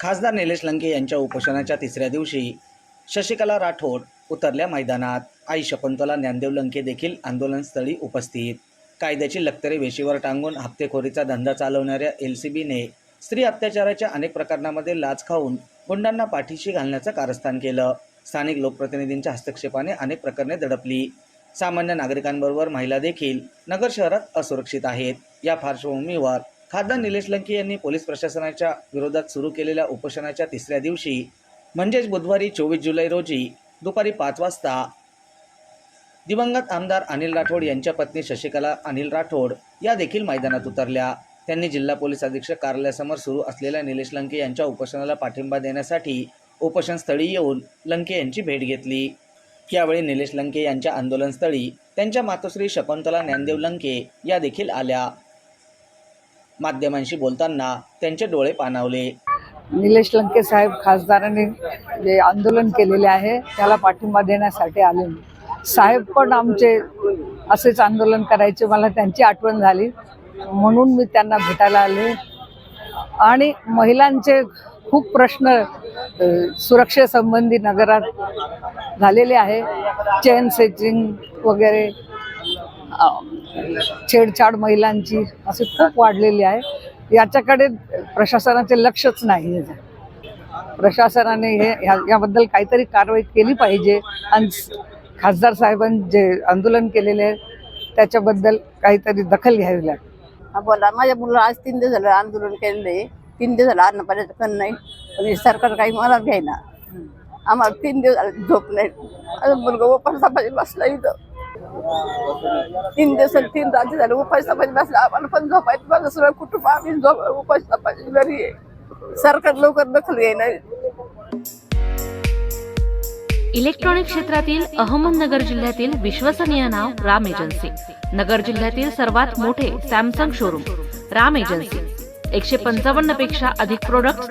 खासदार निलेश लंके यांच्या उपोषणाच्या तिसऱ्या दिवशी शशिकला राठोड उतरल्या मैदानात. आई शकुंतला ज्ञानदेव लंके देखील आंदोलनस्थळी उपस्थित. कायद्याची लक्तरे वेशीवर टांगून हप्तेखोरीचा धंदा चालवणाऱ्या एल सी बीने स्त्री अत्याचाराच्या अनेक प्रकरणामध्ये लाच खाऊन गुंडांना पाठीशी घालण्याचं कारस्थान केलं. स्थानिक लोकप्रतिनिधींच्या हस्तक्षेपाने अनेक प्रकरणे दडपली. सामान्य नागरिकांबरोबर महिला देखील नगर शहरात असुरक्षित आहेत. या पार्श्वभूमीवर खासदार निलेश लंके यांनी पोलीस प्रशासनाच्या विरोधात सुरू केलेल्या उपोषणाच्या तिसऱ्या दिवशी म्हणजेच बुधवारी चोवीस जुलै रोजी दुपारी पाच वाजता दिवंगत आमदार अनिल राठोड यांच्या पत्नी शशिकला अनिल राठोड या देखील मैदानात उतरल्या. त्यांनी जिल्हा पोलीस अधीक्षक कार्यालयासमोर सुरू असलेल्या निलेश लंके यांच्या उपोषणाला पाठिंबा देण्यासाठी उपोषणस्थळी येऊन लंके यांची भेट घेतली. यावेळी निलेश लंके यांच्या आंदोलनस्थळी त्यांच्या मातोश्री शकुंतला ज्ञानदेव लंके या देखील आल्या. माध्यमांशी बोलताना त्यांचे डोळे पाणावले. निलेश लंके साहेब खासदारांनी जे आंदोलन केलेले आहे त्याला पाठिंबा देण्यासाठी आले साहेब पण आमचे असेच आंदोलन करायचे मला त्यांची आठवण झाली. म्हणून मी त्यांना भेटायला आले. आणि महिलांचे खूप प्रश्न सुरक्षेसंबंधी नगरात झालेले आहे. चेन सेचिंग वगैरे छेडछाड महिलांची असे खूप वाढलेली आहे. याच्याकडे प्रशासनाचे लक्षच नाही प्रशासनाने हे ह्या- याबद्दल काहीतरी कारवाई केली पाहिजे. आणि खासदार साहेबांनी जे आंदोलन केलेले आहे त्याच्याबद्दल काहीतरी दखल घ्यावी लागेल. हा बोला. माझ्या मुलं आज तीन दिवस झालं आंदोलन केलेलं आहे. तीन दिवस झालं अन्न पाण्याचं पण नाही. पण सरकार काही मला घ्यायना आम्हाला तीन दिवस झोप नाही. मुलगा उपास पाहिजे बसला इथं. तीन दिवस तीन रात्री झाले. उपास पाहिजे बसला. आम्हाला पण झोपायचं. माझं सगळं कुटुंब आम्ही झोप उपास पाहिजे. घरी आहे सरकार लवकर दखल घेणार इलेक्ट्रॉनिक क्षेत्रातील अहमदनगर जिल्ह्यातील विश्वसनीय नाव राम एजन्सी. नगर जिल्ह्यातील सर्वात मोठे सॅमसंग शोरूम राम एजन्सी. एकशे पंचावन्नपेक्षा अधिक प्रोडक्ट